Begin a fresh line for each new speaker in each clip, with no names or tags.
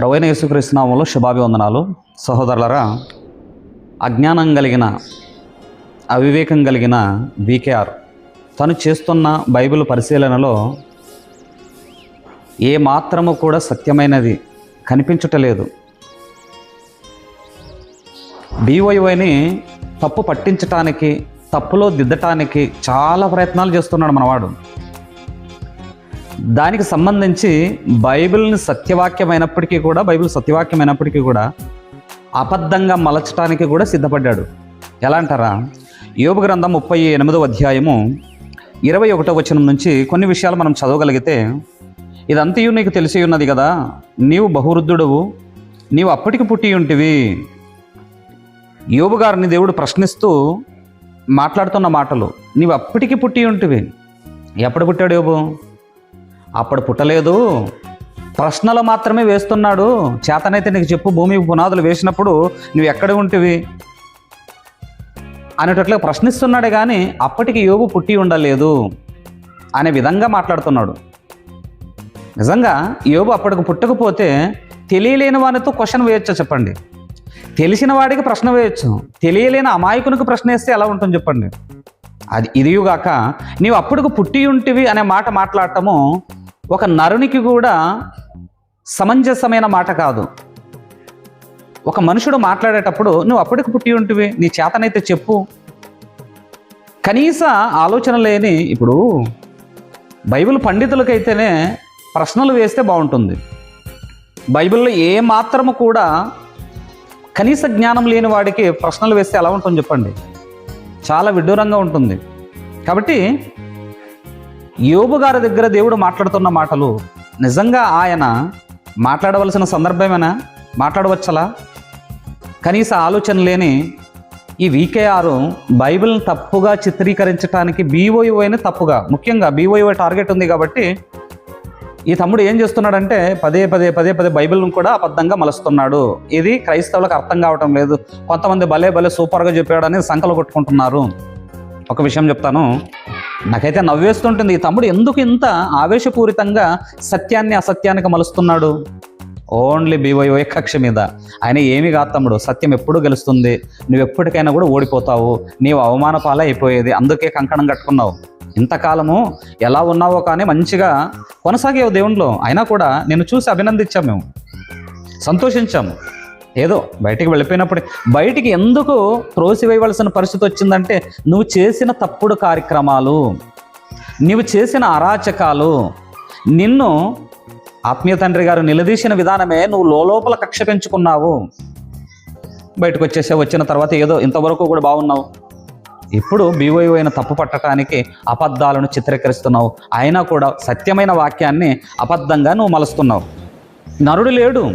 ప్రవైన యేసుక్రీస్తునామంలో శుభాభివందనాలు. సహోదరులరా అజ్ఞానం కలిగిన అవివేకం కలిగిన బీకేఆర్ తను చేస్తున్న బైబిల్ పరిశీలనలో ఏ మాత్రము కూడా సత్యమైనది కనిపించటలేదు. బీవైవైని తప్పు పట్టించటానికి తప్పులో దిద్దటానికి చాలా ప్రయత్నాలు చేస్తున్నాడు మనవాడు. దానికి సంబంధించి బైబిల్ని సత్యవాక్యమైనప్పటికీ కూడా బైబిల్ సత్యవాక్యమైనప్పటికీ కూడా అబద్ధంగా మలచటానికి కూడా సిద్ధపడ్డాడు. ఎలా అంటారా? యోబు గ్రంథం ముప్పై ఎనిమిదో అధ్యాయము ఇరవై ఒకటో వచనం నుంచి కొన్ని విషయాలు మనం చదవగలిగితే ఇదంతయు నీకు తెలిసి ఉన్నది కదా నీవు బహువృద్ధుడవు నీవు అప్పటికి పుట్టి ఉంటివి. యోబు గారిని దేవుడు ప్రశ్నిస్తూ మాట్లాడుతున్న మాటలు నీవు అప్పటికి పుట్టి ఉంటివి. ఎప్పుడు పుట్టాడు యోబు? అప్పుడు పుట్టలేదు. ప్రశ్నలు మాత్రమే వేస్తున్నాడు. చేతనైతే నీకు చెప్పు భూమికి పునాదులు వేసినప్పుడు నువ్వు ఎక్కడ ఉంటివి? అనేటట్లుగా ప్రశ్నిస్తున్నాడే కానీ అప్పటికి యోగు పుట్టి ఉండలేదు అనే విధంగా మాట్లాడుతున్నాడు. నిజంగా యోగు అప్పటికి పుట్టకపోతే తెలియలేని వానితో క్వశ్చన్ వేయొచ్చా చెప్పండి. తెలిసిన వాడికి ప్రశ్న వేయొచ్చు. తెలియలేని అమాయకునికి ప్రశ్న వేస్తే ఎలా ఉంటుంది చెప్పండి. అది ఇదియుగాక నీవు అప్పటికి పుట్టి ఉంటివి అనే మాట మాట్లాడటము ఒక నరునికి కూడా సమంజసమైన మాట కాదు. ఒక మనుషుడు మాట్లాడేటప్పుడు నువ్వు అప్పటికి పుట్టి ఉంటివి నీ చేతనైతే చెప్పు. కనీస ఆలోచన లేని ఇప్పుడు బైబిల్ పండితులకైతేనే ప్రశ్నలు వేస్తే బాగుంటుంది. బైబిల్లో ఏ మాత్రము కూడా కనీస జ్ఞానం లేని వాడికి ప్రశ్నలు వేస్తే ఎలా ఉంటుంది చెప్పండి? చాలా విడ్డూరంగా ఉంటుంది. కాబట్టి యోబు గారి దగ్గర దేవుడు మాట్లాడుతున్న మాటలు నిజంగా ఆయన మాట్లాడవలసిన సందర్భమేనా? మాట్లాడవచ్చలా? కనీస ఆలోచన లేని ఈ వీకేఆర్ బైబిల్ని తప్పుగా చిత్రీకరించడానికి బీఓయుని తప్పుగా ముఖ్యంగా బీఓయుఐ టార్గెట్ ఉంది కాబట్టి ఈ తమ్ముడు ఏం చేస్తున్నాడంటే పదే పదే పదే పదే బైబిల్ను కూడా అబద్ధంగా మలుస్తున్నాడు. ఇది క్రైస్తవులకు అర్థం కావటం లేదు. కొంతమంది భలే భలే సూపర్గా చెప్పాడని సంకలు కొట్టుకుంటున్నారు. ఒక విషయం చెప్తాను. నాకైతే నవ్వేస్తుంటుంది ఈ తమ్ముడు ఎందుకు ఇంత ఆవేశపూరితంగా సత్యాన్ని అసత్యానికి మలుస్తున్నాడు? ఓన్లీ బీవైఓ కక్ష మీద. ఆయన ఏమీ కాదు తమ్ముడు. సత్యం ఎప్పుడు గెలుస్తుంది. నువ్వు ఎప్పటికైనా కూడా ఓడిపోతావు. నీవు అవమాన పాలే అయిపోయేది. అందుకే కంకణం కట్టుకున్నావు. ఇంతకాలము ఎలా ఉన్నావో కానీ మంచిగా కొనసాగేవు దేవునిలో అయినా కూడా నేను చూసి అభినందించాం మేము. సంతోషించాము ఏదో బయటికి వెళ్ళిపోయినప్పుడు. బయటికి ఎందుకు త్రోసివేయవలసిన పరిస్థితి వచ్చిందంటే నువ్వు చేసిన తప్పుడు కార్యక్రమాలు నువ్వు చేసిన అరాచకాలు నిన్ను ఆత్మీయ తండ్రి గారు నిలదీసిన విధానమే నువ్వు లోపల కక్ష పెంచుకున్నావు. బయటకు వచ్చేసే వచ్చిన తర్వాత ఏదో ఇంతవరకు కూడా బాగున్నావు. ఇప్పుడు బీవోయో అయిన తప్పు పట్టడానికి అబద్ధాలను చిత్రీకరిస్తున్నావు. అయినా కూడా సత్యమైన వాక్యాన్ని అబద్ధంగా నువ్వు మలుస్తున్నావు. నరుడు లేడు.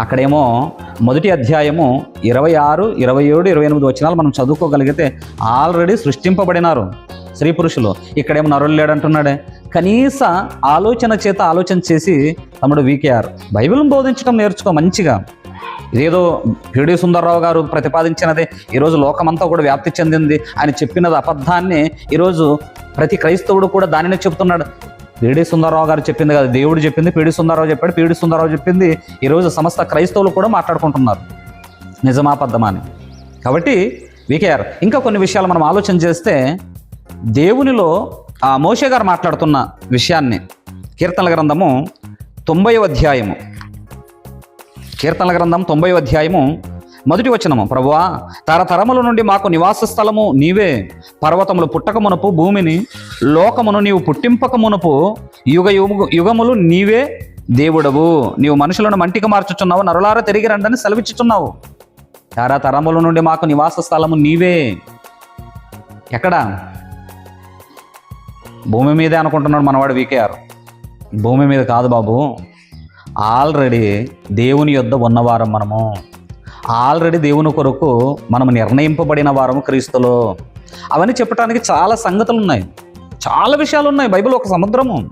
అక్కడేమో మొదటి అధ్యాయము ఇరవై ఆరు ఇరవై ఏడు ఇరవై ఎనిమిది వచ్చినాలు మనం చదువుకోగలిగితే ఆల్రెడీ సృష్టింపబడినారు స్త్రీ పురుషులు. ఇక్కడేమో నరుడు లేడంటున్నాడే. కనీస ఆలోచన చేత ఆలోచన చేసి తమ్ముడు వీకేఆర్ బైబిల్ని బోధించడం నేర్చుకో మంచిగా. ఇదేదో పిడి సుందర్రావు గారు ప్రతిపాదించినదే. ఈరోజు లోకమంతా కూడా వ్యాప్తి చెందింది. ఆయన చెప్పినది అబద్ధాన్ని. ఈరోజు ప్రతి క్రైస్తవుడు కూడా దానినే చెబుతున్నాడు. పిడి సుందరరావు గారు చెప్పింది కదా. దేవుడు చెప్పింది పీడి సుందరరావు చెప్పాడు. పీడి సుందరరావు చెప్పింది ఈరోజు సమస్త క్రైస్తవులు కూడా మాట్లాడుకుంటున్నారు. నిజమాబద్ధమా అని. కాబట్టి వికేఆర్ ఇంకా కొన్ని విషయాలు మనం ఆలోచన చేస్తే దేవునిలో ఆ మోషే గారు మాట్లాడుతున్న విషయాన్ని కీర్తనల గ్రంథము తొంభై అధ్యాయము. కీర్తనల గ్రంథం తొంభై అధ్యాయము మొదటి వచనము ప్రభువా తరతరముల నుండి మాకు నివాస స్థలము నీవే. పర్వతములు పుట్టక మునుపు భూమిని లోకమును నీవు పుట్టింపక మునుపు యుగ యుగ యుగములు నీవే దేవుడవు. నీవు మనుషులను మంటికి మార్చుచున్నావు నరులారా తిరిగి రండని సెలవిచ్చుచున్నావు. తరతరముల నుండి మాకు నివాస స్థలము నీవే. ఎక్కడ? భూమి మీదే అనుకుంటున్నాడు మనవాడు వీకేఆర్. భూమి మీద కాదు బాబు ఆల్రెడీ దేవుని యొద్ద ఉన్నవారం మనము. ఆల్రెడీ దేవుని కొరకు మనం నిర్ణయింపబడిన వారము క్రీస్తులో. అవన్నీ చెప్పడానికి చాలా సంగతులు ఉన్నాయి చాలా విషయాలు ఉన్నాయి బైబిల్ ఒక సముద్రము.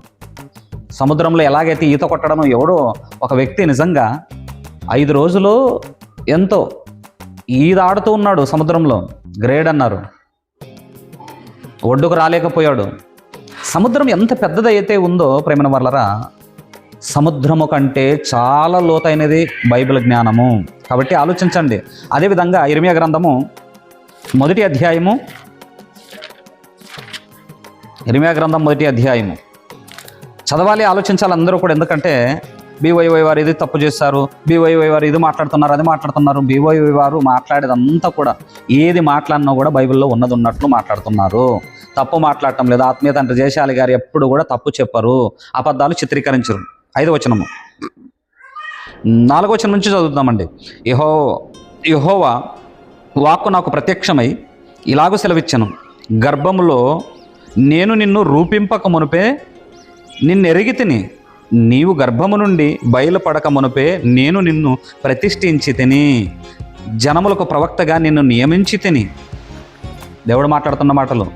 సముద్రంలో ఎలాగైతే ఈత కొట్టడమో ఎవడో ఒక వ్యక్తి నిజంగా ఐదు రోజులు ఎంతో ఈద ఆడుతూ ఉన్నాడు సముద్రంలో. గ్రేడ్ అన్నారు. ఒడ్డుకు రాలేకపోయాడు. సముద్రం ఎంత పెద్దదైతే ఉందో ప్రేమన వల్లరా సముద్రము కంటే చాలా లోతైనది బైబిల్ జ్ఞానము. కాబట్టి ఆలోచించండి. అదేవిధంగా ఇరిమియా గ్రంథము మొదటి అధ్యాయము. ఇరిమియా గ్రంథం మొదటి అధ్యాయము. చదవాలి ఆలోచించాలి అందరూ కూడా. ఎందుకంటే బీవైవై వారు ఇది తప్పు చేస్తారు బీవైవై వారు ఇది మాట్లాడుతున్నారు అది మాట్లాడుతున్నారు బీవైవై వారు మాట్లాడేదంతా కూడా ఏది మాట్లాడినా కూడా బైబిల్లో ఉన్నది ఉన్నట్లు మాట్లాడుతున్నారు. తప్పు మాట్లాడటం లేదు. ఆత్మీయ తండ్రి జయశాలి గారు ఎప్పుడు కూడా తప్పు చెప్పరు. అబద్ధాలు చిత్రీకరించరు. ఐదు వచనము. నాలుగో వచనం నుంచి చదువుతామండి యహో యహోవా వాక్కు నాకు ప్రత్యక్షమై ఇలాగూ సెలవిచ్చాను. గర్భములో నేను నిన్ను రూపింపక మునుపే నిన్నెరిగి తిని నీవు గర్భము నుండి బయలుపడక మునుపే నేను నిన్ను ప్రతిష్ఠించి తిని జనములకు ప్రవక్తగా నిన్ను నియమించి తిని. దేవుడు మాట్లాడుతున్న మాటలు.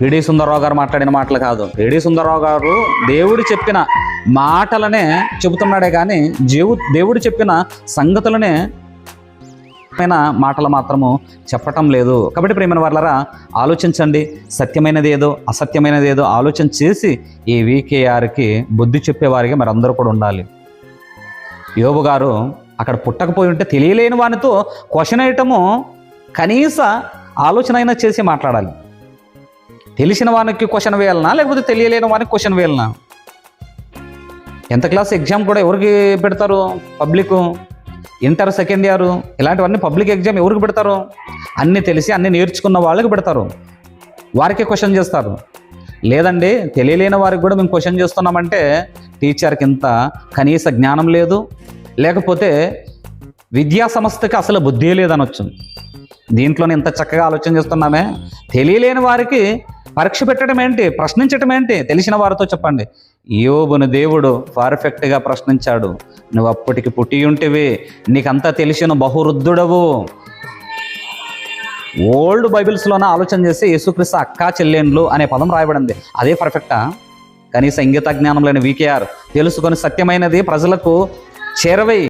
పిడి సుందరరావు గారు మాట్లాడిన మాటలు కాదు. పిడి సుందరరావు గారు దేవుడు చెప్పిన మాటలనే చెబుతున్నాడే కానీ జీవు దేవుడు చెప్పిన సంగతులనే పైన మాటలు మాత్రము చెప్పటం లేదు. కాబట్టి ప్రేమైన వాళ్ళరా ఆలోచించండి. సత్యమైనది ఏదో అసత్యమైనది ఏదో ఆలోచన చేసి ఈ వీకేఆర్కి బుద్ధి చెప్పేవారిగా మరి అందరూ కూడా ఉండాలి. యోబు గారు అక్కడ పుట్టకపోయి ఉంటే తెలియలేని వానితో క్వశ్చన్ అయ్యటము కనీస ఆలోచన అయినా చేసి మాట్లాడాలి. తెలిసిన వానికి క్వశ్చన్ వేయాలనా లేకపోతే తెలియలేని వానికి క్వశ్చన్ వేయాలనా? ఎంత క్లాస్ ఎగ్జామ్ కూడా ఎవరికి పెడతారు? పబ్లిక్ ఇంటర్ సెకండ్ ఇయర్ ఇలాంటివన్నీ పబ్లిక్ ఎగ్జామ్ ఎవరికి పెడతారు? అన్నీ తెలిసి అన్నీ నేర్చుకున్న వాళ్ళకి పెడతారు. వారికే క్వశ్చన్ చేస్తారు. లేదండి తెలియలేని వారికి కూడా మేము క్వశ్చన్ చేస్తున్నామంటే టీచర్కి ఇంత కనీస జ్ఞానం లేదు. లేకపోతే విద్యా సంస్థకి అసలు బుద్ధి లేదనొచ్చు. దీంట్లోనే ఇంత చక్కగా ఆలోచన చేస్తున్నామే. తెలియలేని వారికి పరీక్ష పెట్టడం ఏంటి? ప్రశ్నించడం ఏంటి? తెలిసిన వారితో చెప్పండి. యోబును దేవుడు పర్ఫెక్ట్గా ప్రశ్నించాడు. నువ్వు అప్పటికి పుట్టి ఉంటివి నీకంతా తెలిసిన బహువృద్ధుడవు. ఓల్డ్ బైబిల్స్లోనే ఆలోచన చేసి యేసుక్రీస్తు అక్కా చెల్లెండ్లు అనే పదం రాయబడింది. అదే పర్ఫెక్టా కనీస ఇంగిత జ్ఞానం లేని వీకేఆర్ తెలుసుకొని సత్యమైనది ప్రజలకు చేరవై.